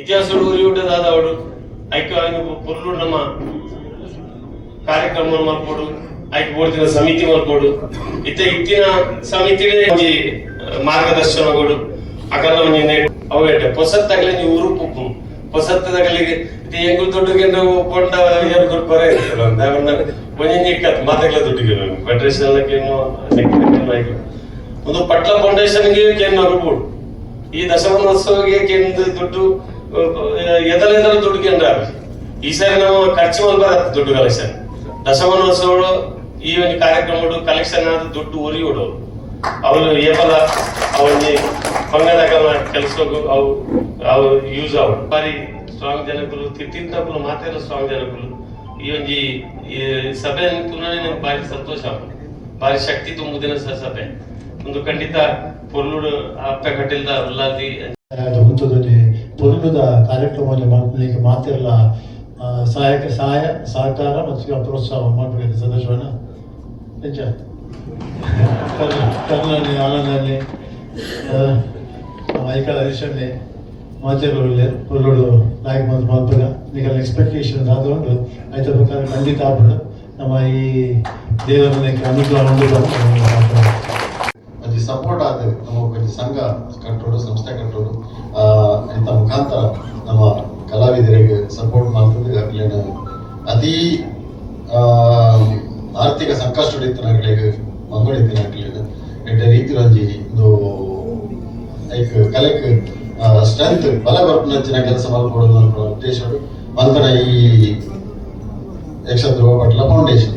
ಇತಿಹಾಸಗಳು ಉರಿಯುಟ್ಟದಾದವಡು ಐಕ್ಯವಾಗಿ ಪುರ್ಲು ನಮ್ಮ ಕಾರ್ಯಕ್ರಮ ಮಾಡ್ಕೊಡು ಆಯ್ಕೆ ಬೋರ್ಡಿನ ಸಮಿತಿ ಮಾಡ್ಕೊಡು, ಇತ್ತ ಇತ್ತಿನ ಸಮಿತಿ ಒಂಜಿ ಮಾರ್ಗದರ್ಶನಗಳು ಅಕಲ್ಲ ಒಂಜಿ ಅವೇಟೆ ಪೊಸತ್ತಾಗಲಿ ನೀವು ಪುಪ್ಪು ಪೊಸತ್ತದಾಗಲಿಗೆ ಇದು ಹೆಂಗು ದುಡ್ಡುಗೆಂಡು ಒಪ್ಪಂಡ ಏನು ಕೊರೆ ಅಂತ ಅವನ್ನ ಒಂಜಿ ಇಕ್ಕತ್ ಮಾತಾಗಲ ದುಡ್ಡಿಗೆ ಫೆಡರೇಷನ್ ಏನು ಒಂದು ಪಟ್ಲ ಫೌಂಡೇಶನ್ಗೆ ಕೇನು ಅರುಬೋಡು ಈ ದಶಮಾನೋತ್ಸವಕ್ಕೆ ಕೇಂದ್ರ ದುಡ್ಡು, ಎದಲೆಂದ್ರೆ ದುಡ್ಡು ಕೇಂದ್ರ ಈ ಸಾರಿ ನಾವು ಖರ್ಚು ಒಂದು ದುಡ್ಡು ಕಲೆಕ್ಷನ್ ದಶಮಾನೋತ್ಸವಗಳು ಈ ಒಂದು ಕಾರ್ಯಕ್ರಮಗಳು ಕಲೆಕ್ಷನ್ ಆದ ದುಡ್ಡು ಉರಿ ಉಡು ಅವನು ಏಪಲ ಅವನಿಗೆ ಪಂಗದ ಕೆಲಸ ಅವು ಅವು ಯೂಸ್ ಅವು ಬಾರಿ ಸ್ಟ್ರಾಂಗ್ ಜನಗಳು ತಿಂತಪ್ಪಲು ಮಾತೆಲ್ಲ ಸ್ಟ್ರಾಂಗ್ ಜನಗಳು ಈ ಒಂದು ಈ ಸಭೆ ಬಾರಿ ಭಾರಿ ಸಂತೋಷ ಭಾರಿ ಶಕ್ತಿ ತುಂಬುದಿನ ಸಭೆ. ಒಂದು ಖಂಡಿತ ಪೊರ್ಲುಡು ಆಪ್ತ ಕಟ್ಟಿಲ್ದ ಉಲ್ಲಾದಿ ಅದು ಪೊರ್ಲುದ ಕಾರ್ಯಕ್ರಮವನ್ನು ಮಾಡಲಿಕ್ಕೆ ಮಾತಿರಲ್ಲ ಸಹಾಯಕ ಸಹಾಯ, ಸಹಕಾರ ಮತ್ತು ಪ್ರೋತ್ಸಾಹ ಮಾಡಬೇಕು ಸದಸ್ಯನ ನಿಜ ಕರ್ನಲ್ಲಿ ಆನಂದಲ್ಲಿ ಐಕಾಲ ಹರೀಶಲ್ಲಿ, ಮಾಧ್ಯಮಗಳಲ್ಲಿ ಪೊಲುಡು ನಾಯಕ ಮತ್ತು ಮಾತ್ರ ನಿಗಲ ಎಕ್ಸ್ಪೆಕ್ಟೇಷನ್ ಆದಕೊಂಡು ಆಯ್ತ ಖಂಡಿತ ಆಗ್ಬಿಡು. ನಮ್ಮ ಈ ದೇವರ ಅನುಗ್ರಹ ಆದವು ನಮ್ಮ ಸಂಘ ಕಟ್ಟೋಡು ಸಂಸ್ಥೆ ಆ, ಇಂಥ ಮುಖಾಂತರ ನಮ್ಮ ಕಲಾವಿದರಿಗೆ ಸಪೋರ್ಟ್ ಮಾಡ್ತದೆ. ಅಕ್ಲೇನ ಅತಿ ಆರ್ಥಿಕ ಸಂಕಷ್ಟ ಹಿಡಿತನಾಗ್ಲಿಗೆ ಮಂಗಳಿತಿನಾಗ್ಲಿಗೆ ಎಂಟ ರೀತಿ ಒಂಜಿ ಒಂದು ಲೈಕ್ ಕಲೆಕ್ ಸ್ಟ್ರೆಂತ್ ಬಲ ಬರ್ಪಿನಂಚಿನ ಕೆಲಸ ಮಲ್ಕೊಡೋದು ಅನ್ನೋ ಉದ್ದೇಶ ಮಂತನ ಈ ಯಕ್ಷಧ್ರುವ ಪಟ್ಲ ಫೌಂಡೇಶನ್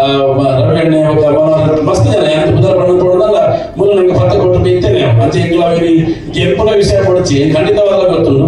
ಎದುರು ಗುಲ್ಲಾಕಲು ರವಿಣ್ಣೆ ಮಸ್ತ್ ಜನ ಎಂತ ಬುಧರ ಬಣ್ಣ ನಂಗೆ ಪತ್ತೆ ಕೊಟ್ಟು ಬಿತ್ತೇನೆ ಮತ್ತೆ ಇಂಗ್ಲ ಅವರಿ ವಿಷಯ ಕೊಡಚಿ ಖಂಡಿತವಾದ ಗೊತ್ತುಂಟು.